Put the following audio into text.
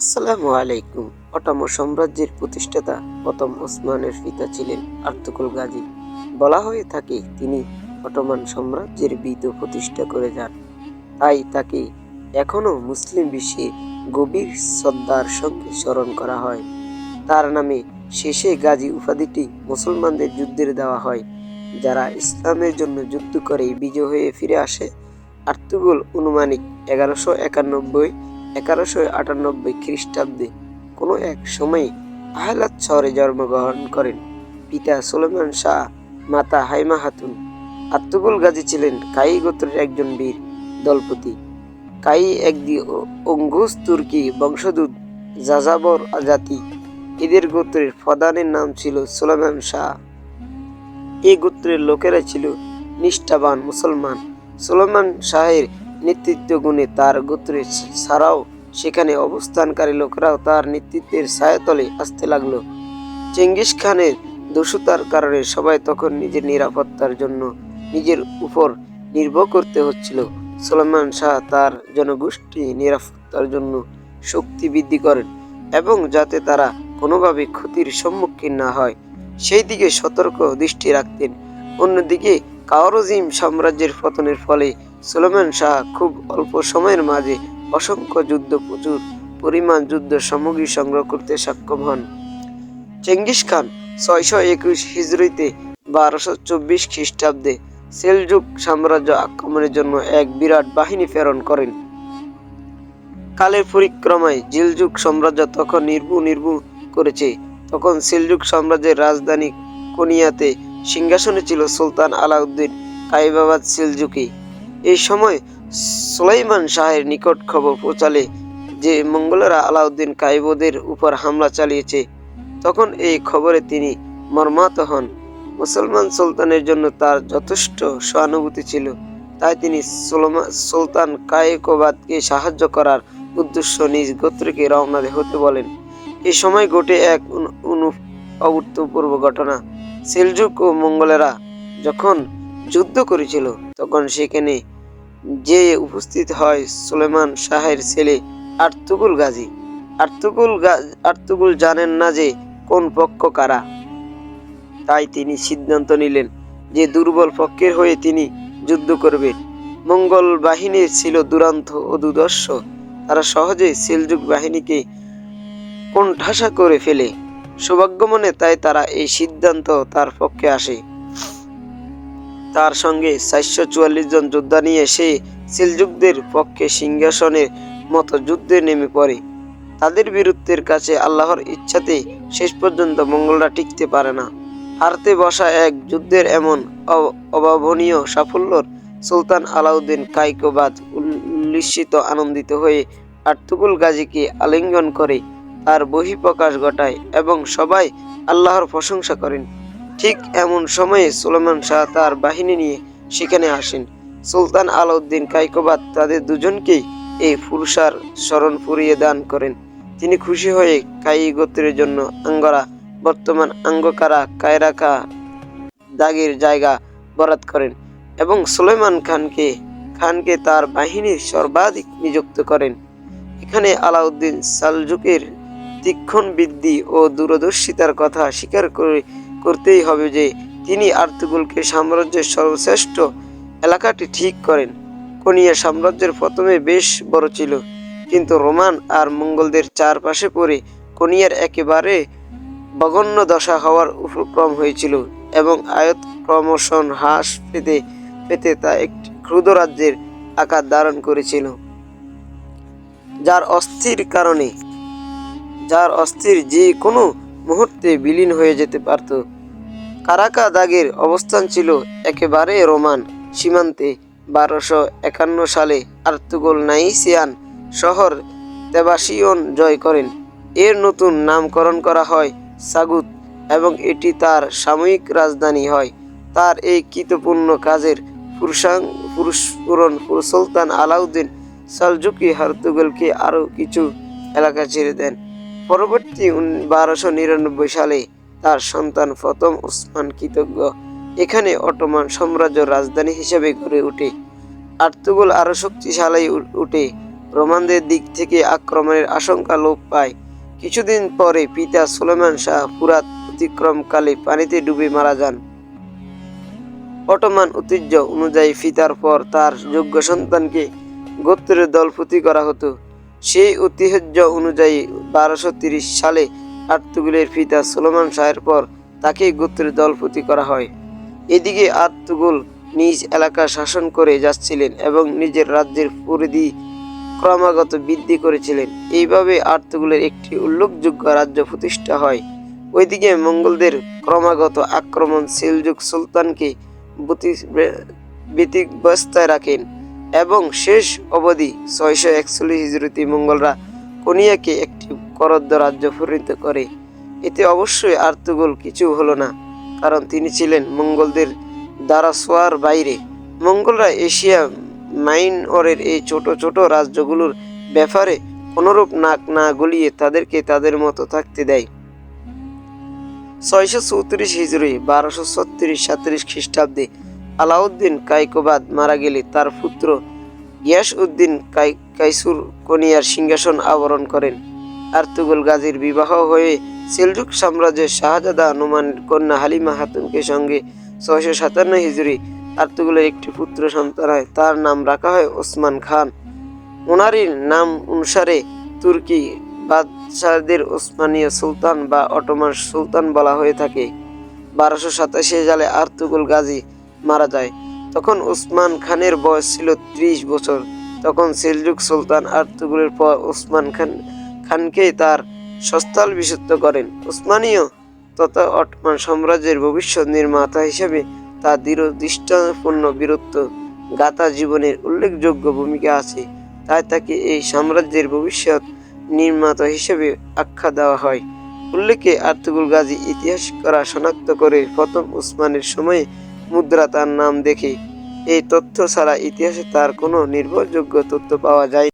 আসসালামু আলাইকুম। অটোমো সাম্রাজ্যের প্রতিষ্ঠাতা প্রথম ওসমানের পিতা ছিলেন আর্তুকুল গাজী। বলা হয়ে থাকে তিনি অটোমান সাম্রাজ্যের বীত প্রতিষ্ঠা করে যান। তাই তাকে এখনও মুসলিম বিশ্বে গভীর শ্রদ্ধার সঙ্গে স্মরণ করা হয়। তার নামে শেষে গাজী উপাধিটি মুসলমানদের যুদ্ধের দেওয়া হয়। যারা ইসলামের জন্য যুদ্ধ করে বিজয় হয়ে ফিরে আসে আর্তুগুল অনুমানিক এগারোশো একানব্বই এগারোশো আটানব্বই খ্রিস্টাব্দে কোনো এক সময়ে আহলাদ শহরে জন্মগ্রহণ করেন। পিতা সুলেমান শাহ, মাতা হাইমা খাতুন আত্মগুল গাজী ছিলেন কাই গোত্রের একজন বীর, দলপতি। কাই একদি অঙ্গুস তুর্কি বংশদূত যাযাবর জাতি। এদের গোত্রের প্রধানের নাম ছিল সুলেমান শাহ। এই গোত্রের লোকেরা ছিল নিষ্ঠাবান মুসলমান। সুলেমান শাহের নেতৃত্ব গুণে তার গোত্রের ছাড়াও সেখানে অবস্থানকারী লোকরাও তার নেতৃত্বের ছায়াতলে আসতে লাগল। চেঙ্গিস খানের দস্যুতার কারণে সবাই তখন নিজের নিরাপত্তার জন্য নিজের উপর নির্ভর করতে হচ্ছিল। সুলেমান শাহ তার জনগোষ্ঠী নিরাপত্তার জন্য শক্তি বৃদ্ধি করেন এবং যাতে তারা কোনোভাবে ক্ষতির সম্মুখীন না হয়, সেই দিকে সতর্ক দৃষ্টি রাখতেন। অন্যদিকে কাওরজিম সাম্রাজ্যের পতনের ফলে সুলেমান শাহ খুব অল্প সময়ের মাঝে অসংখ্য যুদ্ধ প্রচুর পরিমাণ যুদ্ধ সামগ্রী সংগ্রহ করতে সক্ষম হন। চেঙ্গিস খান ছয়শো একুশ হিজড়িতে বারোশো চব্বিশ খ্রিস্টাব্দে সেলজুক সাম্রাজ্য আক্রমণের জন্য এক বিরাট বাহিনী প্রেরণ করেন। কালের পরিক্রমায় জিলজুক সাম্রাজ্য তখন নির্ভু নির্ভু করেছে। তখন সেলজুক সাম্রাজ্যের রাজধানী কোনিয়াতে সিংহাসনে ছিল সুলতান আলাউদ্দিন কাইবাবাদ সেলজুকি। এই সময় সুলাইমান শাহের নিকট খবর পৌঁছালে যে মঙ্গলেরা আলাউদ্দিন কাইবদের উপর হামলা চালিয়েছে, তখন এই খবরে তিনি মর্মাহত হন। মুসলমান সুলতানের জন্য তার যথেষ্ট সহানুভূতি ছিল, তাই তিনি সুলতান কায়েকোবাদকে সাহায্য করার উদ্দেশ্য নিজ গোত্রকে রওনা হতে বলেন। এই সময় ঘটে এক অনু- অভূতপূর্ব ঘটনা। সেলজুক ও মঙ্গলেরা যখন যুদ্ধ করেছিল। তখন সেখানে যে উপস্থিত হয় সুলেমান শাহের ছেলে আর্তুগুল গাজী। আর্তুগুল গা- আর্তুগুল জানেন না যে কোন পক্ষ কারা। তাই তিনি সিদ্ধান্ত নিলেন যে দুর্বল পক্ষের হয়ে তিনি যুদ্ধ করবেন। মঙ্গল বাহিনী ছিল দুরান্ত ও দুদর্শ তারা সহজে সেলজুক বাহিনীকে কোণঠাসা করে ফেলে। সৌভাগ্যমনে তাই তারা এই সিদ্ধান্ত তার পক্ষে আসে। তার সঙ্গে চারশো চুয়াল্লিশ জন যোদ্ধা নিয়ে সে সেলজুকদের পক্ষে সিংহাসনের মতো যুদ্ধে নেমে পড়ে। তাদের বীরত্বের কাছে আল্লাহর ইচ্ছাতে শেষ পর্যন্ত মঙ্গলরা টিকতে পারে না। হারতে বসা এক যুদ্ধের এমন অভাবনীয় সাফল্যর সুলতান আলাউদ্দিন কাইকোবাদ উল্লিসিত আনন্দিত হয়ে আর্তুকুল গাজীকে আলিঙ্গন করে তার বহিঃপ্রকাশ ঘটায় এবং সবাই আল্লাহর প্রশংসা করেন। ঠিক এমন সময়ে সুলেমান শাহ তার বাহিনী নিয়ে সেখানে আসেন। সুলতান আলাউদ্দিন কাইকোবাদ তাদের দুজনকেই এই পুরুষার স্মরণ পুরিয়ে দান করেন। তিনি খুশি হয়ে কাই গোত্রের জন্য আঙ্গরা, বর্তমান আঙ্গকারা, কায়রাকা দাগের জায়গা বরাদ করেন এবং সুলেমান খানকে খানকে তার বাহিনীর সর্বাধিক নিযুক্ত করেন। এখানে আলাউদ্দিন সালজুকের তীক্ষণ বৃদ্ধি ও দূরদর্শিতার কথা স্বীকার করে করতেই হবে যে তিনি আর্তুগুলকে সাম্রাজ্যের সর্বশ্রেষ্ঠ এলাকাটি ঠিক করেন। কোনিয়া সাম্রাজ্যের প্রথমে বেশ বড় ছিল, কিন্তু রোমান আর মঙ্গলদের চারপাশে পড়ে কোনিয়ার একেবারে বগণ্য দশা হওয়ার উপক্রম হয়েছিল এবং আয়ত ক্রমশ হ্রাস পেতে পেতে তা একটি ক্ষুদ্র রাজ্যের আকার ধারণ করেছিল, যার অস্থির কারণে, যার অস্থির যে কোনো মুহূর্তে বিলীন হয়ে যেতে পারত। কারাকা দাগের অবস্থান ছিল একেবারে রোমান সীমান্তে। বারোশো একান্ন সালে আর্তুগোল নাইসিয়ান শহর তেবাসিয়ন জয় করেন। এর নতুন নামকরণ করা হয় সাগুত এবং এটি তার সাময়িক রাজধানী হয়। তার এই কৃতপূর্ণ কাজের পুরুষাং পুরুষ পূরণ সুলতান আলাউদ্দিন সালজুকি হার্তুগলকে আরও কিছু এলাকা ছেড়ে দেন। পরবর্তী বারোশো নিরানব্বই সালে তার সন্তান প্রথম ওসমান কৃতজ্ঞ। এখানে অটোমান সাম্রাজ্য রাজধানী হিসেবে গড়ে ওঠে। আর্তুগল আরও শক্তিশালী উঠে। রোমানদের দিক থেকে আক্রমণের আশঙ্কা লোপ পায়। কিছুদিন পরে পিতা সুলেমান শাহ পুরাত অতিক্রমকালে পানিতে ডুবে মারা যান। অটোমান ঐতিহ্য অনুযায়ী ফিতার পর তার যোগ্য সন্তানকে গোত্রের দলপতি করা হতো। সেই ঐতিহ্য অনুযায়ী বারোশো সালে আর্তুগুলের পিতা সুলেমান শাহের পর তাকে গোত্রের দলপতি করা হয়। এদিকে আর্তুগুল নিজ এলাকা শাসন করে যাচ্ছিলেন এবং নিজের রাজ্যের পরিধি ক্রমাগত বৃদ্ধি করেছিলেন। এইভাবে আর্তুগুলের একটি উল্লেখযোগ্য রাজ্য প্রতিষ্ঠা হয়। ওইদিকে মঙ্গলদের ক্রমাগত আক্রমণ সেলজুক সুলতানকে ব্যতিব্যস্তায় রাখেন। এবং শেষ অবধি ছয়শো একচল্লিশ হিজরতি মঙ্গলরা কোনিয়াকে একটি করদ্দ রাজ্য পরিণত করে। এতে অবশ্যই আর্তুগোল কিছু হলো না, কারণ তিনি ছিলেন মঙ্গলদের দ্বারা সোয়ার বাইরে। মঙ্গলরা এশিয়া মাইনরের এই ছোট ছোট রাজ্যগুলোর ব্যাপারে কোনরূপ নাক না গলিয়ে তাদেরকে তাদের মতো থাকতে দেয়। ছয়শো চৌত্রিশ হিজড়ি বারোশো ছত্রিশ সাত্রিশ খ্রিস্টাব্দে আলাউদ্দিন কাইকোবাদ মারা গেলে তার পুত্র গিয়াস উদ্দিন কাই কাইসুর কনিয়ার সিংহাসন আবরণ করেন। আর্তুগল গাজীর বিবাহ হয়ে সেলজুক সাম্রাজ্যের শাহজাদা নুমানের কন্যা হালিমা হাতুনকে সঙ্গে ছয়শো সাতান্ন হিজড়ি আর্তুগলের একটি পুত্র সন্তান হয় তার নাম রাখা হয় ওসমান খান। ওনারই নাম অনুসারে তুর্কি বাদশাহদের ওসমানীয় সুলতান বা অটোমান সুলতান বলা হয়ে থাকে। বারোশো সাতাশি সালে আর্তুগুল গাজী মারা যায়। তখন উসমান খানের বয়স ছিল ত্রিশ বছর। তখন সেলজুক সুলতান আর্তুগুলের পর উসমান খান খানকে তার সস্তাল বিশুদ্ধ করেন। ওসমানীয় তথা অটমান সাম্রাজ্যের ভবিষ্যৎ নির্মাতা হিসেবে তার দৃঢ় দৃষ্টান্তপূর্ণ বীরত্ব গাথা জীবনের উল্লেখযোগ্য ভূমিকা আছে। তাই তাকে এই সাম্রাজ্যের ভবিষ্যৎ নির্মাতা হিসেবে আখ্যা দেওয়া হয়। উল্লেখে আর্তুগুল গাজী ইতিহাস করা শনাক্ত করে প্রথম উসমানের সময়ে মুদ্রা তার নাম দেখি। এই তথ্য ছাড়া ইতিহাসে তার কোনো নির্ভরযোগ্য তথ্য পাওয়া যায়